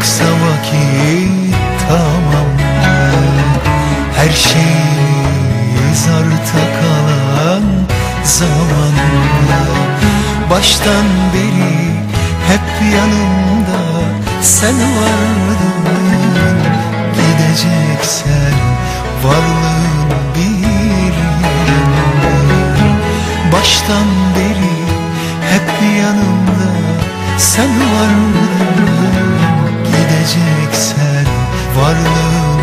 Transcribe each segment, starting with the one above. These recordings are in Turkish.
vakit tamam Her şeyimiz arta kalan zamanla Baştan beri hep yanımda sen vardın. Gideceksen varlığın bir yanımda Baştan beri hep yanımda sen vardın Gideceksen varlığın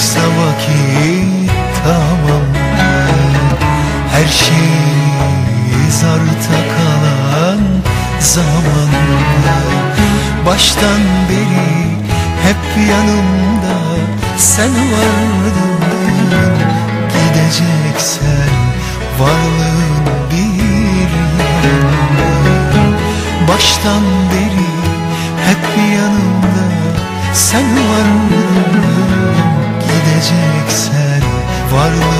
Aksa vakit tamam. Her şey zarta kalan zaman. Baştan beri hep yanımda sen vardın. Gideceksen varlığın bir Baştan beri hep yanımda sen vardın. Geleceksen varlığı